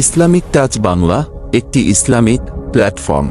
Islamic touch Bangla একটি Islamic platform.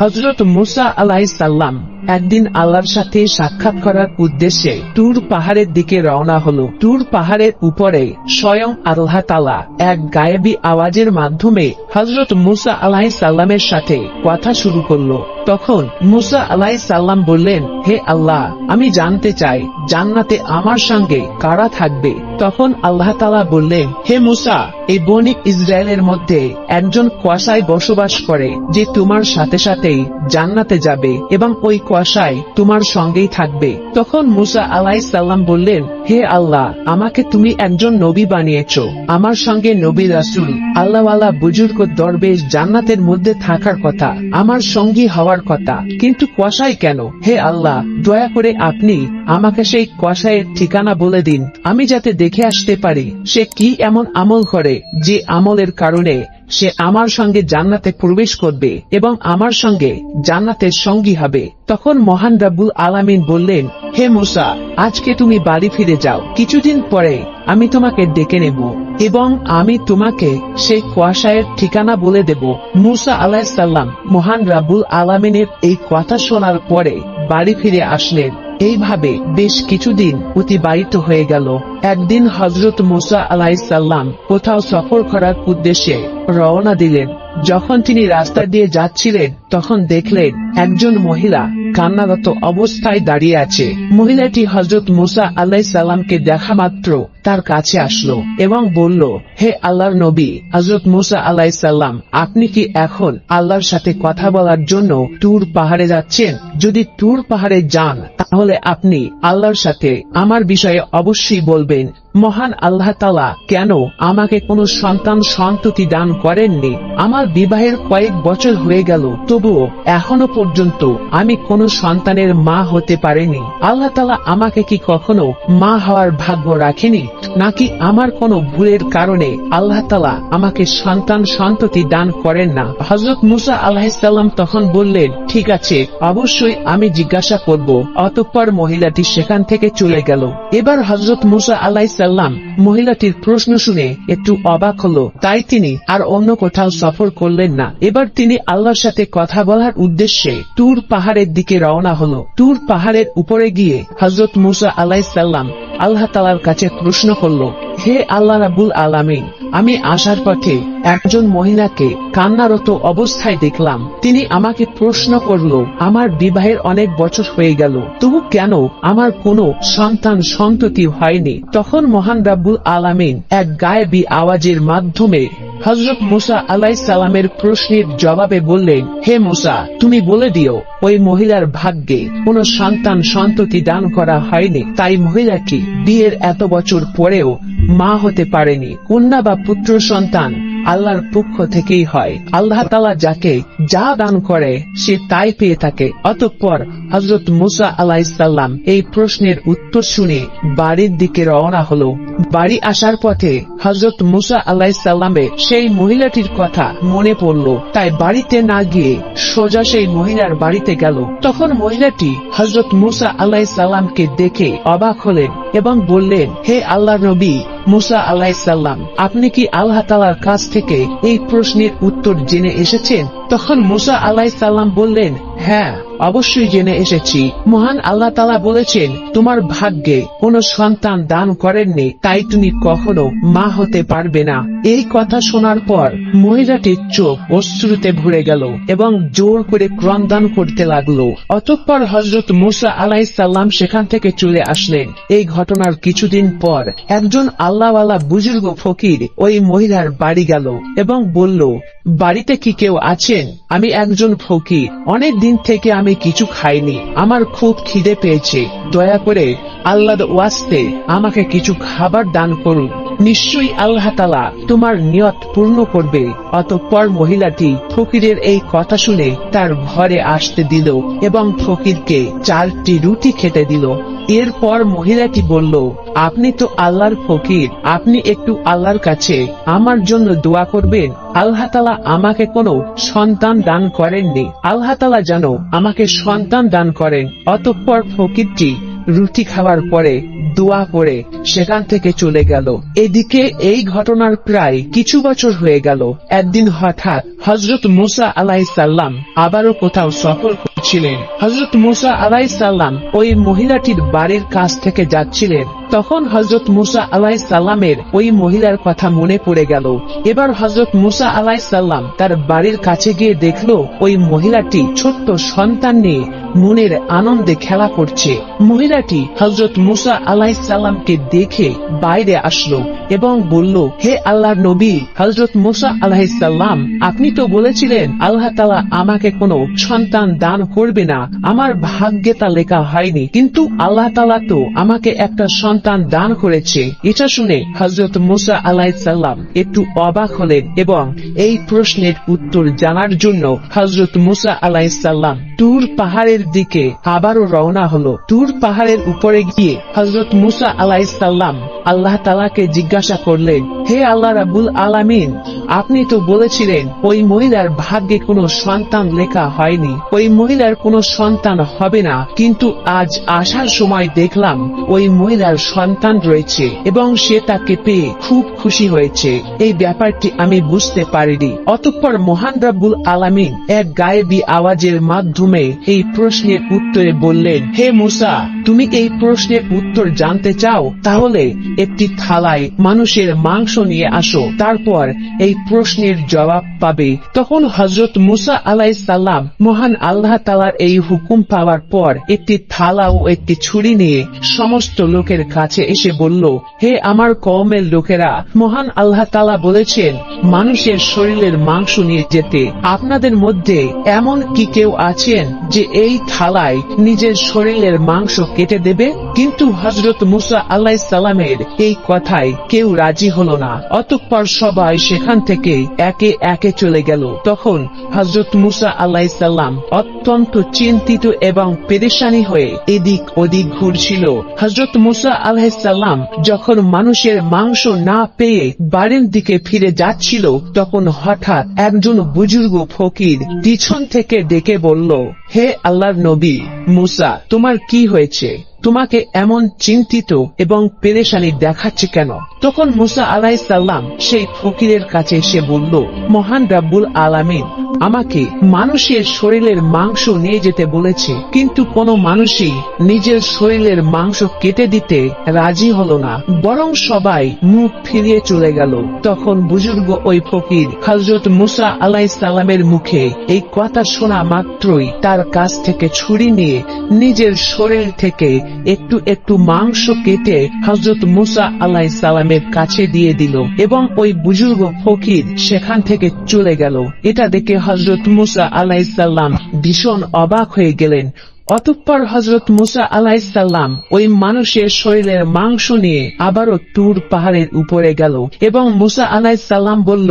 হজরত মুসা আলাইসাল্লাম একদিন আল্লাহর সাথে সাক্ষাৎ করার উদ্দেশ্যে টুর পাহাড়ের দিকে রওনা হলো। টুর পাহাড়ের উপরে স্বয়ং আল্লাহ তালা এক গায়েবী আওয়াজের মাধ্যমে হজরত মুসা আলাইসাল্লামের সাথে কথা শুরু করল। তখন মুসা আলাইসাল্লাম বললেন, হে আল্লাহ, আমি জানতে চাই, জান্নাতে আমার সঙ্গে কারা থাকবে? তখন আল্লাহ তালা বললেন, হে মুসা, এই বণিক ইসরায়েলের মধ্যে একজন কুয়াশায় বসবাস করে, যে তোমার সাথে সাথেই জান্নাতে যাবে এবং ওই কুয়াশায় তোমার সঙ্গেই থাকবে। তখন মুসা আলাই সাল্লাম বললেন, হে আল্লাহ, আমাকে তুমি একজন নবী বানিয়েছ, আমার সঙ্গে নবী রাসুল, আল্লাহওয়ালা বুজুর্গ দরবেশ জান্নাতের মধ্যে থাকার কথা, আমার সঙ্গী হওয়ার কথা। কিন্তু কুয়াশায় কেন? হে আল্লাহ, দয়া করে আপনি আমাকে সেই কুয়াশায়ের ঠিকানা বলে দিন, আমি যাতে দেখে আসতে পারি, সে কি এমন আমল করে, যে আমলের কারণে সে আমার সঙ্গে জান্নাতে প্রবেশ করবে এবং আমার সঙ্গে জান্নাতের সঙ্গী হবে। তখন মহান রাব্বুল আলামিন বললেন, হে মুসা, আজকে তুমি বাড়ি ফিরে যাও। কিছুদিন পরে আমি তোমাকে ডেকে নেব এবং আমি তোমাকে সেই কুয়াশায়ের ঠিকানা বলে দেব। মুসা আলাহিসাল্লাম মহান রাবুল আলামিনের এই কথা শোনার পরে বাড়ি ফিরে আসলেন। এইভাবে বেশ কিছুদিন অতিবাহিত হয়ে গেল। একদিন হজরত মুসা আলাইসাল্লাম কোথাও সফর করার উদ্দেশ্যে রওনা দিলেন। যখন তিনি রাস্তা দিয়ে যাচ্ছিলেন তখন দেখলেন একজন মহিলা কান্নারত অবস্থায় দাঁড়িয়ে আছে। মহিলাটি হজরত মুসা আল্লাহ সাল্লামকে দেখা মাত্র তার কাছে আসলো এবং বলল, হে আল্লাহর নবী হজরত মুসা আল্লাহ সাল্লাম আপনি কি এখন আল্লাহর সাথে কথা বলার জন্য ট্যুর পাহাড়ে যাচ্ছেন? যদি ট্যুর পাহাড়ে যান, তাহলে আপনি আল্লাহর সাথে আমার বিষয়ে অবশ্যই বলবেন, মহান আল্লাহ তালা কেন আমাকে কোনো সন্তান সন্ততি দান করেননি? আমার বিবাহের কয়েক বছর হয়ে গেল তবুও এখনও পর্যন্ত আমি কোনো সন্তানের মা হতে পারিনি। আল্লাহ তালা আমাকে কি কখনো মা হওয়ার ভাগ্য রাখেনি? নাকি আমার কোনো ভুলের কারণে আল্লাহ তালা আমাকে সন্তান সন্ততি দান করেন না? হজরত মুসা আল্লাহিসাল্লাম তখন বললেন, ঠিক আছে, অবশ্যই আমি জিজ্ঞাসা করব। অতঃপর মহিলাটি সেখান থেকে চলে গেল। এবার হজরত মুসা আল্লাহিসাল্লাম মহিলাটির প্রশ্ন শুনে একটু অবাক হলো। তাই তিনি আর অন্য কোথাও সফর করলেন না। এবার তিনি আল্লাহর সাথে কথা বলার উদ্দেশ্যে তুর পাহাড়ের দিকে রওনা হলো। তুর পাহাড়ের উপরে গিয়ে হজরত মুসা আলাইসাল্লাম আল্লাহ তালার কাছে প্রশ্ন করল, হে আল্লাহ রাবুল আলামিন, আমি আসার পথে একজন মহিলাকে কান্নারত অবস্থায় দেখলাম। তিনি আমাকে প্রশ্ন করল, আমার বিবাহের অনেক বছর হয়ে গেল, তবু কেন আমার কোনো সন্তান সন্ততি হয়নি? তখন মহান রাব্বুল আলামিন এক গায়েবী আওয়াজের মাধ্যমে হজরত মুসা আলাই সালামের প্রশ্নের জবাবে বললেন হে মুসা, তুমি বলে দিও, ওই মহিলার ভাগ্যে কোনো সন্তান সন্ততি দান করা হয়নি। তাই মহিলাটি বিয়ের এত বছর পরেও মা হতে পারেনি। কন্যা বা পুত্র সন্তান আল্লাহর পক্ষ থেকেই হয়। আল্লাহ তালা যাকে যা দান করে, সে তাই পেয়ে থাকে। অতঃপর হজরত মুসা আলাইসাল্লাম এই প্রশ্নের উত্তর শুনে বাড়ির দিকে রওনা হলো। বাড়ি আসার পথে হজরত মুসা আলাইসাল্লামের সেই মহিলাটির কথা মনে পড়ল। তাই বাড়িতে না গিয়ে সোজা সেই মহিলার বাড়িতে গেল। তখন মহিলাটি হজরত মুসা আলাইসাল্লামকে দেখে অবাক হলেন। এবং বললেন হে আল্লাহ নবী মুসা আলাইসাল্লাম আপনি কি আল্লাহ তালার কাছ থেকে এই প্রশ্নের উত্তর জেনে এসেছেন? তখন মুসা আলাইসাল্লাম বললেন হ্যাঁ। অবশ্যই জেনে এসেছি। মহান আল্লাহ তালা বলেছেন, তোমার ভাগ্যে কোনো সন্তান দান করেননি, তাই তুমি কখনো মা হতে পারবে না। এই কথা শোনার পর মহিলাটির চোখ অশ্রুতে ভরে গেল এবং জোর করে ক্রন্দন করতে লাগল। অতঃপর হজরত মুসা আলাইসাল্লাম সেখান থেকে চলে আসলেন। এই ঘটনার কিছুদিন পর একজন আল্লাহওয়ালা বুজুর্গ ফকির ওই মহিলার বাড়ি গেল এবং বলল বাড়িতে কি কেউ আছেন? আমি একজন ফকির। অনেক দিন থেকে আমি কিছু খাইনি। আমার খুব খিদে পেয়েছে। দয়া করে আল্লাহর ওয়াস্তে আমাকে কিছু খাবার দান করুন। নিশ্চয়ই আল্লাহ তালা তোমার নিয়ত পূর্ণ করবে। অতঃপর মহিলাটি ফকিরের এই কথা শুনে তার ঘরে আসতে দিল এবং ফকিরকে চারটি রুটি খেতে দিল। এরপর মহিলাটি বলল, আপনি তো আল্লাহর ফকির, আপনি একটু আল্লাহর কাছে আমার জন্য দোয়া করবেন। আল্লাহ তালা আমাকে কোনো সন্তান দান করেননি। আল্লাহ তালা যেন আমাকে সন্তান দান করেন। অতঃপর ফকিরটি রুটি খাওয়ার পরে দোয়া পরে সেখান থেকে চলে গেল। এদিকে এই ঘটনার প্রায় কিছু বছর হয়ে গেল। একদিন হঠাৎ হজরত মুসা আলাইসাল্লাম আবারও কোথাও সফর করছিলেন। হজরত মুসা আলাইসাল্লাম ওই মহিলাটির বাড়ির কাছ থেকে যাচ্ছিলেন। তখন হজরত মুসা আলাইসাল্লামের ওই মহিলার কথা মনে পড়ে গেল। এবার হজরত মুসা আলাইসাল্লাম তার বাড়ির কাছে গিয়ে দেখল, ওই মহিলাটি ছোট্ট সন্তান নিয়ে মনের আনন্দে খেলা করছে। মহিলাটি হজরত মুসা আলাইসাল্লামকে দেখে বাইরে আসলো এবং বলল, হে আল্লাহর নবী হজরত মুসা আলাইসাল্লাম আপনি তো বলেছিলেন, আল্লাহ তালা আমাকে কোনো সন্তান দান করবে না। আমার ভাগ্যে তা লেখা হয়নি। কিন্তু আল্লাহ তালা তো আমাকে একটা সন্তান দান করেছে। এটা শুনে হজরত মুসা আলাইসাল্লাম একটু অবাক হলেন এবং এই প্রশ্নের উত্তর জানার জন্য হজরত মুসা আলাইসাল্লাম তুর পাহাড়ের দিকে আবারও রওনা হলো। তুর পাহাড়ের উপরে গিয়ে হজরত মুসা আলাইসাল্লাম আল্লাহ তালাকে জিজ্ঞাসা করলেন, হে আল্লাহ রাবুল আলামিন আপনি তো বলেছিলেন, ওই মহিলার ভাগ্যে কোনো সন্তান লেখা হয়নি, ওই মহিলার কোনো সন্তান হবে না, কিন্তু আজ আসার সময় দেখলাম, ওই মহিলার সন্তান রয়েছে, এবং সে তাকে পেয়ে খুব খুশি হয়েছে, এই ব্যাপারটি আমি বুঝতে পারিনি। অতঃপর মহান রাব্বুল আলামিন এক গায়েবী আওয়াজের মাধ্যমে এই প্রশ্নের উত্তরে বললেন, হে মুসা, তুমি এই প্রশ্নের উত্তর জানতে চাও? তাহলে একটি থালায় মানুষের মাংস নিয়ে আসো, তারপর এই প্রশ্নের জবাব পাবে। তখন হজরত মুসা আলাই সাল্লাম মহান আল্লাহ তালার এই হুকুম পাওয়ার পর একটি থালা ও একটি ছুরি নিয়ে সমস্ত লোকের কাছে এসে বলল, হে আমার কওমের লোকেরা, মহান আল্লাহ তালা বলেছেন, মানুষের শরীরের মাংস নিয়ে যেতে। আপনাদের মধ্যে এমন কি কেউ আছেন যে এই থালায় নিজের শরীরের মাংস কেটে দেবে? কিন্তু হজরত মুসা আল্লাহ সালামের এই কথায় কেউ রাজি হলো না। অতঃপর সবাই সেখান থেকে একে একে চলে গেল। তখন হজরত মুসা আল্লাহ সাল্লাম অত্যন্ত চিন্তিত এবং পেরেশানি হয়ে এদিক ওদিক ঘুরছিল। হজরত মুসা আল্লাহ সাল্লাম যখন মানুষের মাংস না পেয়ে বাড়ির দিকে ফিরে যাচ্ছিল, তখন হঠাৎ একজন বুজুর্গ ফকির পিছন থেকে ডেকে বলল, হে আল্লাহর নবী, মুসা, তোমার কি হয়েছে? তোমাকে এমন চিন্তিত এবং পেরেশানি দেখাচ্ছে কেন? তখন মুসা আলাই সাল্লাম সেই ফকিরের কাছে এসে বলল, মহান রাব্বুল আলামিন, আমাকে মানুষের শরীরের মাংস নিয়ে যেতে বলেছে, কিন্তু কোনো মানুষই নিজের শরীরের মাংস কেটে দিতে রাজি হলো না। বরং সবাই মুখ ফিরিয়ে চলে গেল। তখন বুজুর্গ ওই ফকির হজরত মুসা আলাই সাল্লামের মুখে এই কথা শোনা মাত্রই তার কাছ থেকে ছুরি নিয়ে নিজের শরীর থেকে একটু একটু মাংস কেটে হজরত মুসা আল্লাহ সালামের কাছে দিয়ে দিল এবং ওই বুজুর্গ ফকির সেখান থেকে চলে গেল। এটা দেখে হজরত মুসা আল্লাহ সাল্লাম ভীষণ অবাক হয়ে গেলেন। অতঃপর হজরত মুসা আলাইসাল্লাম ওই মানুষের শরীরের মাংস নিয়ে আবারও তুর পাহাড়ের উপরে গেল এবং মুসা আলাইসাল্লাম বলল,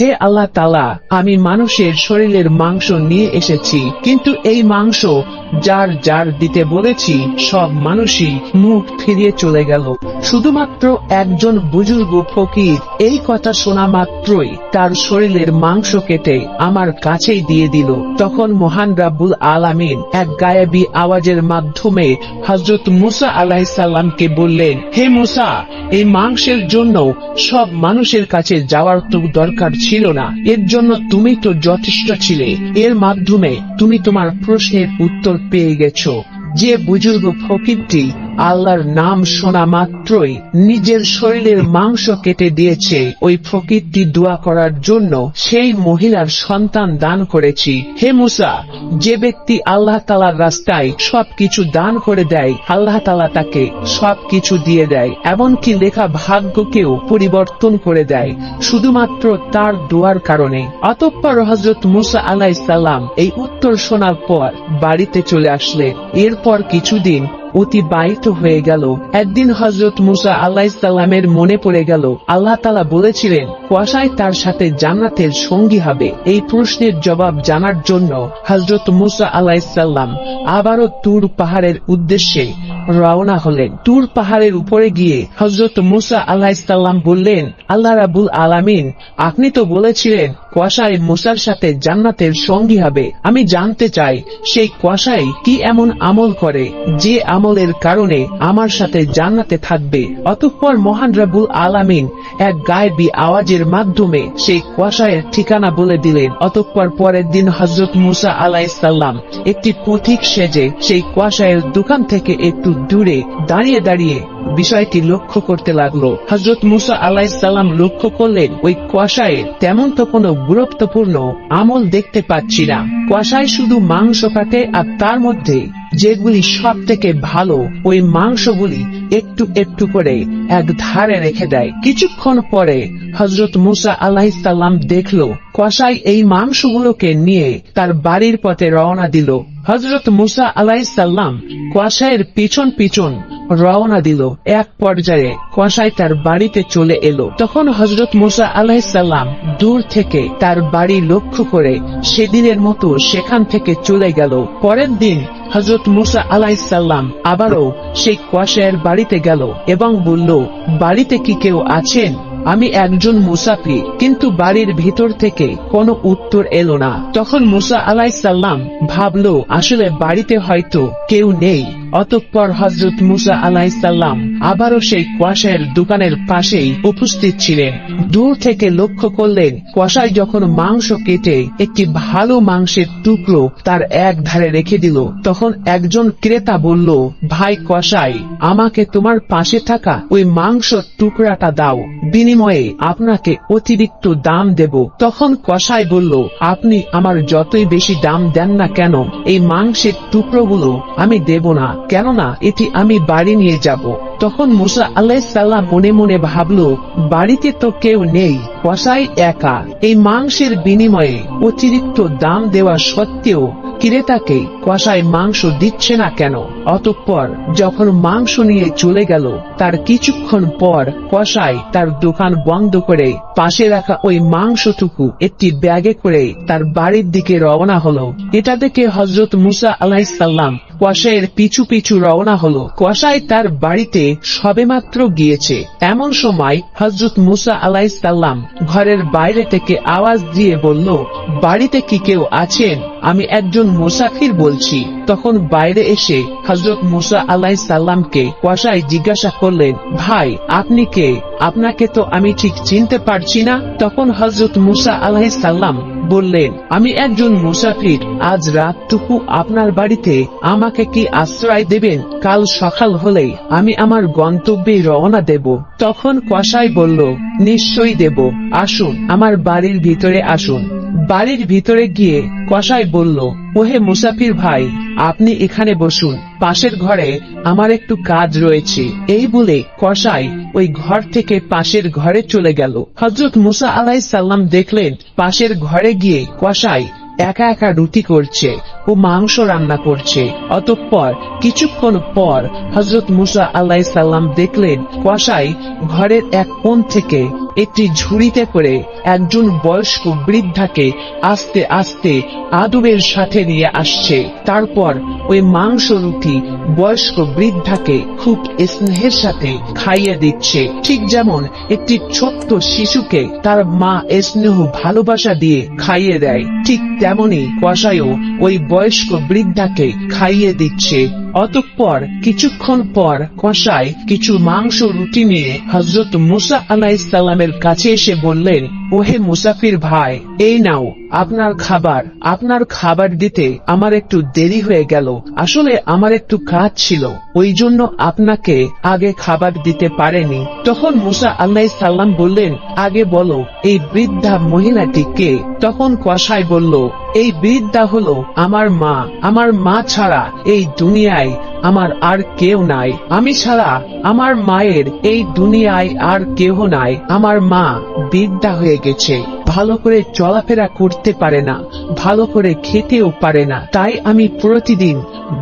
হে আল্লাহ তালা আমি মানুষের শরীরের মাংস নিয়ে এসেছি, কিন্তু এই মাংস যার যার দিতে বলেছি, সব মানুষই মুখ ফিরিয়ে চলে গেল। শুধুমাত্র একজন বুজুর্গ ফকির এই কথা শোনা মাত্রই তার শরীরের মাংস কেটে আমার কাছেই দিয়ে দিল। তখন মহান রাব্বুল আলামিন এক গায়েবী আওয়াজের মাধ্যমে হজরত মুসা আলাহিসাল্লামকে বললেন, হে মুসা, এই মাংসের জন্য সব মানুষের কাছে যাওয়ার তো দরকার ছিল না। এর জন্য তুমি তো যথেষ্ট ছিলে। এর মাধ্যমে তুমি তোমার প্রশ্নের উত্তর পেয়ে গেছো। যে বুজুর্গ ফকিরটি আল্লাহর নাম শোনা মাত্রই নিজের শরীরের মাংস কেটে দিয়েছে। ওই ফকিরটি দোয়া করার জন্য সেই মহিলার সন্তান দান করেছি। হে মুসা, যে ব্যক্তি আল্লাহ তালার রাস্তায় সবকিছু দান করে দেয়, আল্লাহ তালা তাকে সবকিছু দিয়ে দেয়, এমনকি লেখা ভাগ্যকেও পরিবর্তন করে দেয়, শুধুমাত্র তার দোয়ার কারণে। অতঃপর হজরত মুসা আলাহ সাল্লাম এই উত্তর শোনার পর বাড়িতে চলে আসলে এরপর কিছুদিন অতিবাহিত হয়ে গেল। একদিন হজরত মুসা আল্লাহ সাল্লামের মনে পড়ে গেল, আল্লাহ তালা বলেছিলেন, কুয়াশায় তার সাথে জান্নাতের সঙ্গী হবে। এই প্রশ্নের জবাব জানার জন্য হজরত মুসা আল্লাহ সাল্লাম আবারও তুর পাহাড়ের উদ্দেশ্যে রওনা হলেন। তুর পাহাড়ের উপরে গিয়ে হজরত মুসা আল্লাহ সাল্লাম বললেন, আল্লাহ রাবুল আলামিন, আপনি তো বলেছিলেন কষাই মুসার সাথে জান্নাতের সঙ্গী হবে। আমি জানতে চাই, সেই কষাই কি এমন আমল করে, যে আমলের কারণে আমার সাথে জান্নাতে থাকবে? অতঃপর মহান রাবুল আলামিন এক গায়েবী আওয়াজের মাধ্যমে সেই কুয়াশায়ের ঠিকানা বলে দিলেন। অতঃপর পরের দিন হজরত মুসা আলাইসাল্লাম একটি পথিক সেজে সেই কুয়াশায়ের দোকান থেকে একটু দূরে দাঁড়িয়ে দাঁড়িয়ে বিষয়টি লক্ষ্য করতে লাগল। হজরত মুসা আলাইসাল্লাম লক্ষ্য করলেন, ওই কষায়ের তেমন তো কোনো গুরুত্বপূর্ণ আমল দেখতে পাচ্ছি না। কষায় শুধু মাংস কাটে আর তার মধ্যে যেগুলি সব থেকে ভালো, ওই মাংসগুলি একটু একটু করে এক ধারে রেখে দেয়। কিছুক্ষণ পরে হজরত মুসা আলাহিসাল্লাম দেখল কষাই এই মাংসগুলোকে নিয়ে তার বাড়ির পথে রওনা দিল। হজরত মুসা আলাহিসাল্লাম কষাইয়ের পিছন পিছন রওনা দিল। এক পর্যায়ে কষাই তার বাড়িতে চলে এলো। তখন হজরত মুসা আলাহিসাল্লাম দূর থেকে তার বাড়ি লক্ষ্য করে সেদিনের মতো সেখান থেকে চলে গেল। পরের দিন হজরত মুসা আলাইসাল্লাম আবারও সেই কষায়ের বাড়িতে গেল এবং বলল, বাড়িতে কি কেউ আছেন? আমি একজন মুসাফি কিন্তু বাড়ির ভিতর থেকে কোনো উত্তর এলো না। তখন মুসা আলাই সাল্লাম ভাবল, আসলে বাড়িতে হয়তো কেউ নেই। অতঃপর হজরত মুসা আলাইসাল্লাম আবারও সেই কষায়ের দোকানের পাশেই উপস্থিত ছিলেন। দূর থেকে লক্ষ্য করলেন কষাই যখন মাংস কেটে একটি ভালো মাংসের টুকরো তার এক ধারে রেখে দিল, তখন একজন ক্রেতা বলল, ভাই কষাই আমাকে তোমার পাশে থাকা ওই মাংস টুকরাটা দাও, বিনিময়ে আপনাকে অতিরিক্ত দাম দেব। তখন কষাই বলল, আপনি আমার যতই বেশি দাম দেন না কেন, এই মাংসের টুকরোগুলো আমি দেব না। কেননা এটি আমি বাড়ি নিয়ে যাব। তখন মুসা আল্লাহ মনে মনে ভাবল, বাড়িতে তো কেউ নেই কষাই একা। এই মাংসের বিনিময়ে অতিরিক্ত দাম দেওয়া সত্ত্বেও ক্রেতাকে কষায় মাংস দিচ্ছে না কেন? অতঃপর যখন মাংস নিয়ে চলে গেল, তার কিছুক্ষণ পর কষাই তার দোকান বন্ধ করে পাশে রাখা ওই মাংসটুকু একটি ব্যাগে করে তার বাড়ির দিকে রওনা হলো। এটা দেখে হজরত মুসা আলাইসাল্লাম কষাইয়ের পিছু পিছু রওনা হলো। কষাই তার বাড়িতে সবেমাত্র গিয়েছে। এমন সময় হজরত মুসা আলাইসাল্লাম ঘরের বাইরে থেকে আওয়াজ দিয়ে বলল, বাড়িতে কি কেউ আছেন? আমি একজন মুসাফির বলছি। তখন বাইরে এসে হজরত মুসা আলাই সাল্লামকে কষাই জিজ্ঞাসা করলেন, ভাই, আপনি কে? আপনাকে তো আমি ঠিক চিনতে পারছি না। তখন হজরত মুসা আলাই সাল্লাম বললেন, আমি একজন মুসাফির। আজ রাতটুকু আপনার বাড়িতে আমাকে কি আশ্রয় দেবেন? কাল সকাল হলেই আমি আমার গন্তব্যে রওনা দেব। তখন কষাই বলল, নিশ্চয়ই দেব। আসুন, আমার বাড়ির ভিতরে আসুন। বাড়ির ভিতরে গিয়ে কসাই বলল, ওহে মুসাফির ভাই, আপনি এখানে বসুন। পাশের ঘরে আমার একটু কাজ রয়েছে। এই বলে কসাই ওই ঘর থেকে পাশের ঘরে চলে গেল। হজরত মুসা আলাই সাল্লাম দেখলেন পাশের ঘরে গিয়ে কসাই একা একা রুটি করছে। ও মাংস রান্না করছে। অতঃপর, কিছুক্ষণ পর হজরত মুসা আল্লাহ সাল্লাম দেখলেন কষাই ঘরের এক কোণ থেকে একটি ঝুড়িতে করে একজন বয়স্ক বৃদ্ধাকে আস্তে আস্তে আদবের সাথে নিয়ে আসছে। তারপর ওই মাংস রুটি বয়স্ক বৃদ্ধাকে খুব স্নেহের সাথে খাইয়ে দিচ্ছে। ঠিক যেমন একটি ছোট্ট শিশুকে তার মা স্নেহ ভালোবাসা দিয়ে খাইয়ে দেয়, ঠিক তেমনি কষাইও ওই বয়স্ক বৃদ্ধাকে খাইয়ে দিচ্ছে। অতঃপর কিছুক্ষণ পর কষাই কিছু মাংস রুটি নিয়ে হজরত মুসা আলাইসাল্লামের কাছে এসে বললেন, ওহে মুসাফির ভাই, এই নাও, আপনার খাবার আপনার খাবার দিতে আমার একটু দেরি হয়ে গেল। আসলে আমার একটু কাজ ছিল, ওই জন্য আপনাকে আগে খাবার দিতে পারেনি। তখন মুসা আল্লাহ সাল্লাম বললেন, আগে বলো, এই বৃদ্ধা মহিলাটি কে? তখন কষাই বলল এই বৃদ্ধা হলো আমার মা। আমার মা ছাড়া এই দুনিয়ায় আমার আর কেউ নাই। আমি ছাড়া আমার মায়ের এই দুনিয়ায় আর কেহ নাই। আমার মা বৃদ্ধা হয়ে গেছে। ভালো করে চলাফেরা করতে পারে না, ভালো করে খেতেও পারে না। তাই আমি প্রতিদিন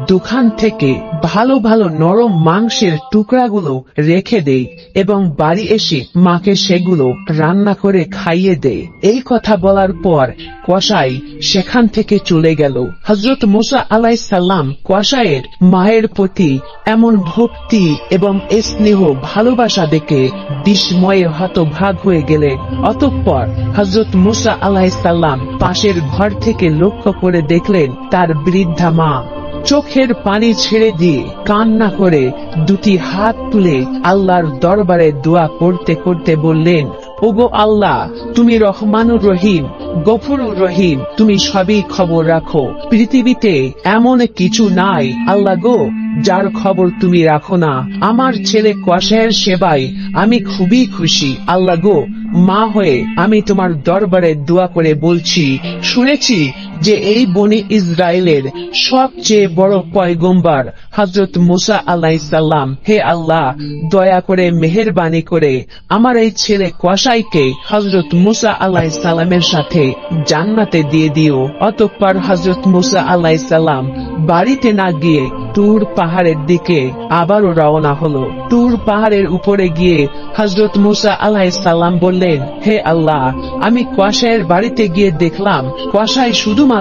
দোকান থেকে ভালো ভালো নরম মাংসের টুকরাগুলো রেখে দেই এবং বাড়ি এসে মাকে সেগুলো রান্না করে খাইয়ে দেয় এই কথা বলার পর কষাই সেখান থেকে চলে গেল। হজরত মুসা আলাই সাল্লাম কোয়াশায়ের মায়ের প্রতি এমন ভক্তি এবং স্নেহ, ভালোবাসা দেখে বিস্ময়ে হতভাগ হয়ে গেলে অতঃপর হজরত মুসা আলাইসাল্লাম পাশের ঘর থেকে লক্ষ্য করে দেখলেন তার বৃদ্ধা মা। চোখের পানি ছেড়ে দিয়ে কান্না করে দুটি হাত তুলে আল্লাহর দরবারে দোয়া করতে করতে বললেন ওগো আল্লাহ, তুমি রহমানুর রহিম, গফুরুর রহিম, তুমি সবই খবর রাখো। পৃথিবীতে এমন কিছু নাই, আল্লাহ গো, যার খবর তুমি রাখো না। আমার ছেলে কষায়ের সেবায় আমি খুবই খুশি। আল্লাহ গো, মা হয়ে আমি তোমার দরবারে দোয়া করে বলছি, শুনেছি যে এই বনি ইসরায়েলের সবচেয়ে বড় পয়গম্বার হজরত মুসা আল্লাহ সাল্লাম হে আল্লাহ, দয়া করে মেহেরবানি করে আমার এই ছেলে কসাইকে হজরত মুসা আল্লাহ সাল্লামের সাথে জান্নাতে দিয়ে দিও। অতঃপর হজরত মুসা আল্লাহ সাল্লাম বাড়িতে না গিয়ে টুর পাহাড়ের দিকে আবারও রওনা হলো। টুর পাহাড়ের উপরে গিয়ে হজরত মুসা আল্লাহ সাল্লাম বললেন, হে আল্লাহ, আমি কোয়াশায়ের বাড়িতে গিয়ে দেখলাম কোয়াশায় শুধুমাত্র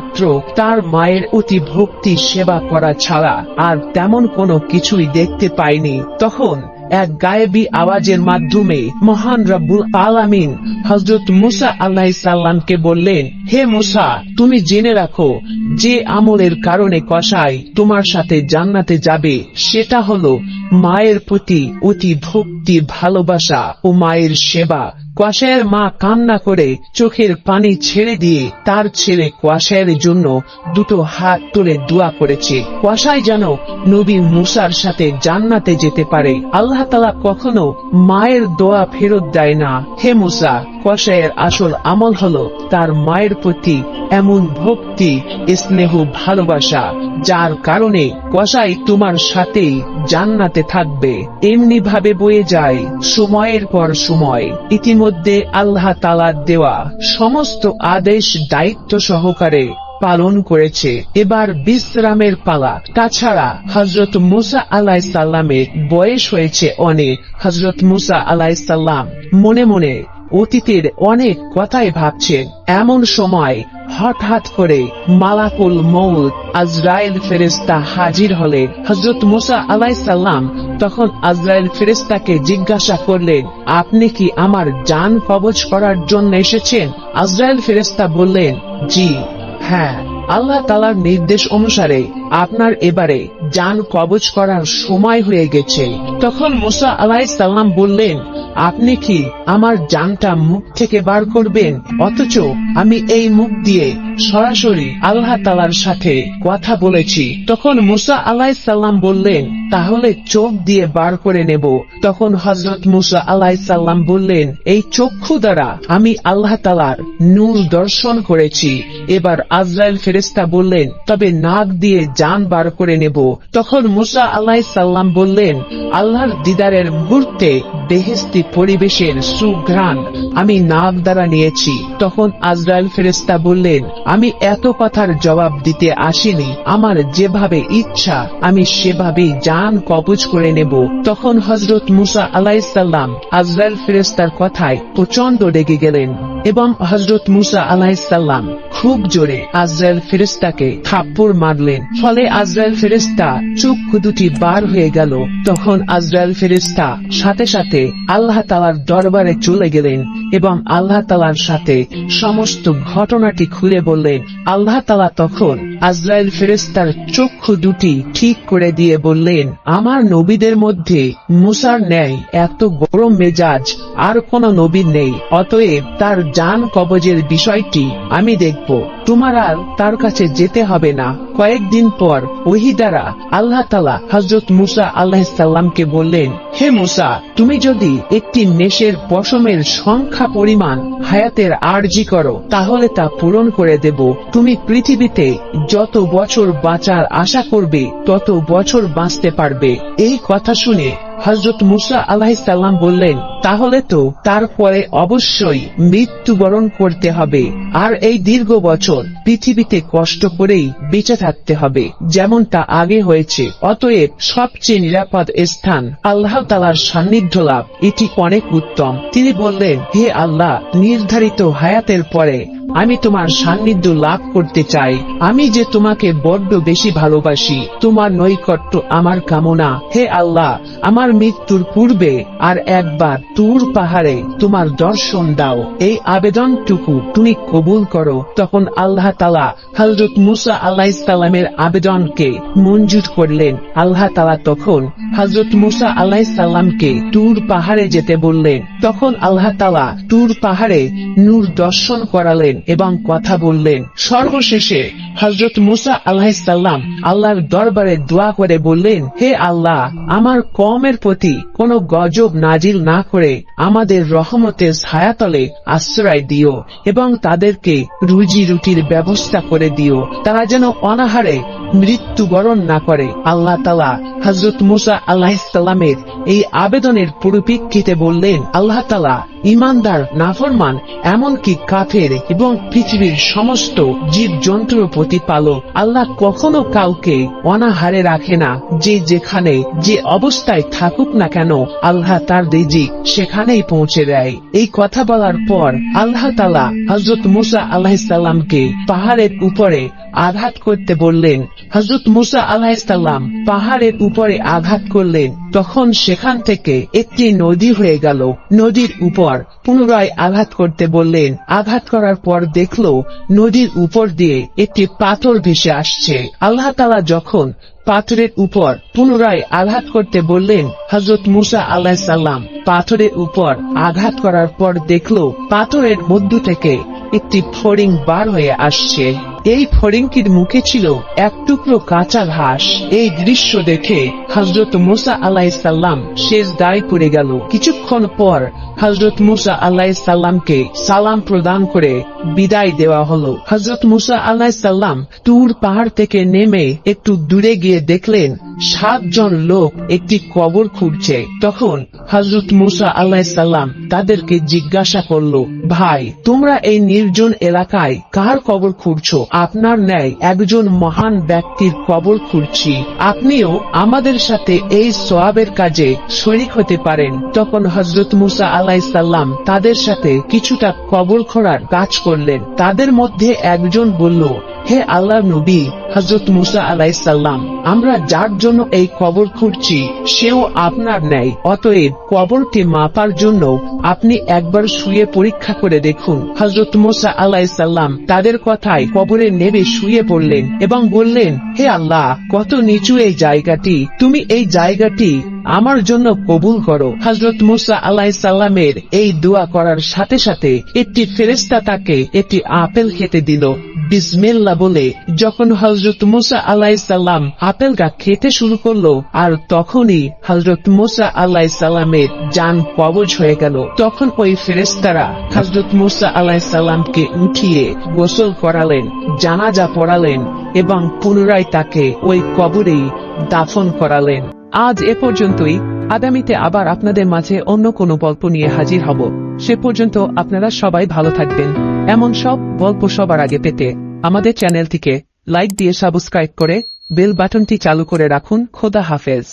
তার মায়ের অতি ভক্তি সেবা করা ছাড়া আর তেমন কোনো কিছুই দেখতে পাইনি। তখন এক গায়েবী আওয়াজের মাধ্যমে মহান রব্বুল আলামিন হজরত মুসা আল্লাহ সাল্লামকে বললেন, হে মুসা, তুমি জেনে রাখো, যে আমলের কারণে কষাই তোমার সাথে জান্নাতে যাবে, সেটা হলো মায়ের প্রতি অতি ভক্তি ভালোবাসা ও মায়ের সেবা। কোয়াশায়ের মা কান্না করে চোখের পানি ছেড়ে দিয়ে তার ছেলে কোয়াশায়ের জন্য দুটো হাত তুলে দোয়া করেছে। কোয়াশায় যেন নবী মুসার সাথে জান্নাতে যেতে পারে। আল্লাহ তালা কখনো মায়ের দোয়া ফেরত দেয় না। হে মুসা কোয়াশায়ের আসল আমল হলো তার মায়ের প্রতি এমন ভক্তি, স্নেহ, ভালোবাসা, যার কারণে কষাই তোমার সাথেই জান্নাতে থাকবে। এমনি ভাবে বয়ে যায় সময়ের পর সময়। ইতিমধ্যে আল্লাহ তালা দেওয়া সমস্ত আদেশ দায়িত্ব সহকারে পালন করেছে। এবার বিশ্রামের পালা। তাছাড়া হজরত মুসা আলাই সাল্লামের বয়স হয়েছে অনেক। হজরত মুসা আলাই সাল্লাম মনে মনে অতীতের অনেক কথাই ভাবছেন এমন সময় হঠাৎ করে মালাকুল মৌত আজরাইল ফেরেস্তা হাজির হলে হজরত মুসা আলাই সাল্লাম তখন আজরাইল ফেরেস্তাকে জিজ্ঞাসা করলেন, আপনি কি আমার জান কবজ করার জন্য এসেছেন? আজরায়েল ফেরেস্তা বললেন, জি হ্যাঁ। আল্লাহ তালার নির্দেশ অনুসারে আপনার এবারে যান কবজ করার সময় হয়ে গেছে। তখন মুসা আলাহ সাল্লাম বললেন আপনি কি আমার জানটা মুখ থেকে বার করবেন? অথচ আমি এই মুখ দিয়ে সরাসরি আল্লাহ তালার সাথে কথা বলেছি। তখন মুসা আলাহ সাল্লাম বললেন, তাহলে চোখ দিয়ে বার করে নেব। তখন হজরত মুসা আলাহ সাল্লাম বললেন, এই চক্ষু দ্বারা আমি আল্লাহ তালার নূর দর্শন করেছি। এবার আজরাইল ফেরেস্তা বললেন, তবে নাক দিয়ে যান বার করে নেব। তখন মুসা আল্লাহ সাল্লাম বললেন, আল্লাহর দিদারের মুহূর্তে বেহেস্তি পরিবেশের সুঘ্রাণ আমি নাক দ্বারা নিয়েছি। তখন আজরাইল ফেরেস্তা বললেন আমি এত কথার জবাব দিতে আসিনি। আমার যেভাবে ইচ্ছা, আমি সেভাবেই জান কবজ করে নেব। তখন হজরত মুসা আলাইসাল্লাম আজরাল ফেরেস্তার কথায় প্রচণ্ড রেগে গেলেন। এবং হজরত মুসা আলাইসাল্লাম খুব জোরে আজরাইল ফেরেস্তাকে থাপ্পড় মারলেন। ফলে আজরাইল ফেরেস্তা চক্ষু দুটি বার হয়ে গেল। তখন আজরাইল ফেরেস্তা সাথে সাথে আল্লাহ তালার দরবারে চলে গেলেন এবং আল্লাহ তালার সাথে সমস্ত ঘটনাটি খুলে বললেন। আল্লাহ তালা তখন আজরাইল ফেরেস্তার চক্ষু দুটি ঠিক করে দিয়ে বললেন, আমার নবীদের মধ্যে মুসার ন্যায় এত গরম মেজাজ আর কোন নবী নেই, অতএব তার জান কবজের বিষয়টি, আমি দেখব। তোমার আর তার কাছে যেতে হবে না। কয়েকদিন পর ওহি দ্বারা আল্লাহ তালা হজরত মুসা আল্লাহ সাল্লামকে বললেন, হে মুসা, তুমি যদি একটি নেশের পশমের সংখ্যা পরিমাণ হায়াতের আর্জি করো, তাহলে তা পূরণ করে দেব। তুমি পৃথিবীতে যত বছর বাঁচার আশা করবে, তত বছর বাঁচতে পারবে। এই কথা শুনে হজরত মুসা আলাহ সাল্লাম বললেন, তাহলে তো তারপরে অবশ্যই মৃত্যুবরণ করতে হবে, আর এই দীর্ঘ বছর পৃথিবীতে কষ্ট করেই বেঁচে থাকতে হবে যেমন তা আগে হয়েছে। অতএব সবচেয়ে নিরাপদ স্থান আল্লাহ তালার সান্নিধ্য লাভ, এটি অনেক উত্তম। তিনি বললেন, হে আল্লাহ, নির্ধারিত হায়াতের পরে আমি তোমার সান্নিধ্য লাভ করতে চাই। আমি যে তোমাকে বড্ড বেশি ভালোবাসি, তোমার নৈকট্য আমার কামনা। হে আল্লাহ, আমার মৃত্যুর পূর্বে আর একবার তুর পাহাড়ে তোমার দর্শন দাও। এই আবেদনটুকু তুমি কবুল করো। তখন আল্লাহ তালা হজরত মুসা আল্লাহ ইসলামের আবেদনকে মঞ্জুর করলেন। আল্লাহ তালা তখন হজরত মুসা আল্লাহ সাল্লামকে তুর পাহাড়ে যেতে বললেন। তখন আল্লাহ তালা তুর পাহাড়ে নূর দর্শন করালেন। এবং কথা বললেন। সর্বশেষে হজরত মুসা আল্লাহ সাল্লাম আল্লাহর দরবারে দোয়া করে বললেন, হে আল্লাহ, আমার কমের প্রতি কোনো গজব নাজিল না করে আমাদের রহমতের ছায়াতলে আশ্রয় দিও এবং তাদেরকে রুজি রুটির ব্যবস্থা করে দিও। তারা যেন অনাহারে মৃত্যুবরণ না করে। আল্লাহ তালা হজরত মুসা আল্লাহ ইসলামের এই আবেদনের পরিপ্রেক্ষিতে বললেন, আল্লাহ তালা ইমানদার নাফরমান, এমনকি কাফের এবং পৃথিবীর সমস্ত জীব জন্তুর প্রতিপালক আল্লাহ কখনো কাউকে অনাহারে রাখে না। যে যেখানে যে অবস্থায় থাকুক না কেন, আল্লাহ তার রিজিক সেখানেই পৌঁছে দেয়। এই কথা বলার পর আল্লাহ তালা হজরত মুসা আল্লাহ সাল্লামকে পাহাড়ের উপরে আঘাত করতে বললেন হজরত মুসা আলাহিসাল্লাম পাহাড়ের উপরে আঘাত করলেন, তখন সেখান থেকে একটি নদী হয়ে গেল। নদীর উপর পুনরায় আঘাত করতে বললেন, আঘাত করার পর দেখল নদীর উপর দিয়ে একটি পাথর ভেসে আসছে। আল্লাহ তালা যখন পাথরের উপর পুনরায় আঘাত করতে বললেন হজরত মুসা আল্লাহ সাল্লাম পাথরের উপর আঘাত করার পর দেখল পাথরের মধ্য থেকে একটি ফড়িং বার হয়ে আসছে। এই ফড়িংটির মুখে ছিল এক টুকরো কাঁচা ঘাস। এই দৃশ্য দেখে হজরত মুসা আল্লাহ সাল্লাম শেষ দায় পড়ে গেল। কিছুক্ষণ পর হজরত মুসা আল্লাহ সাল্লামকে সালাম প্রদান করে বিদায় দেওয়া হলো। হজরত মুসা আল্লাহ সাল্লাম তুর পাহাড় থেকে নেমে একটু দূরে গিয়ে দেখলেন, সাতজন লোক একটি কবর খুঁড়ছে। তখন হজরত মুসা আল্লাহ সাল্লাম তাদেরকে জিজ্ঞাসা করল, ভাই, তোমরা এই নির্জন এলাকায় কার কবর খুঁড়ছো? আপনার ন্যায় একজন মহান ব্যক্তির কবর খুঁড়ছি। আপনিও আমাদের সাথে এই সোয়াবের কাজে শরিক হতে পারেন। তখন হজরত মুসা আলাইসাল্লাম সাল্লাম তাদের সাথে কিছুটা কবর খোঁড়ার কাজ করলেন। তাদের মধ্যে একজন বলল হে আল্লাহ নবী হজরত মুসা আলাইসাল্লাম আমরা যার জন্য এই কবর খুঁড়ছি, সেও আপনার ন্যায়। অতএব কবরকে মাপার জন্য আপনি একবার শুয়ে পরীক্ষা করে দেখুন। হজরত মুসা আলাইসাল্লাম তাদের কথায় কবরে নেবে শুয়ে পড়লেন এবং বললেন, হে আল্লাহ, কত নিচু এই জায়গাটি। তুমি এই জায়গাটি আমার জন্য কবুল করো। হজরত মুসা আল্লাহ সাল্লামের এই দোয়া করার সাথে সাথে একটি ফেরেস্তা তাকে একটি আপেল খেতে দিল। বিসমিল্লা বলে, যখন হজরত মুসা আল্লাহ সাল্লাম আপেলটা খেতে শুরু করল, আর তখনই হজরত মুসা আল্লাহ সাল্লামের যান কবজ হয়ে গেল। তখন ওই ফেরেস্তারা হজরত মুসা আল্লাহ সাল্লামকে উঠিয়ে গোসল করালেন, জানাজা পড়ালেন এবং পুনরায় তাকে ওই কবরেই দাফন করালেন। আজ এ পর্যন্তই। আগামীতে আবার আপনাদের মাঝে অন্য কোনো গল্প নিয়ে হাজির হব। সে পর্যন্ত আপনারা সবাই ভালো থাকবেন। এমন সব গল্প সবার আগে পেতে আমাদের চ্যানেলটিকে লাইক দিয়ে সাবস্ক্রাইব করে বেল বাটনটি চালু করে রাখুন। খোদা হাফেজ।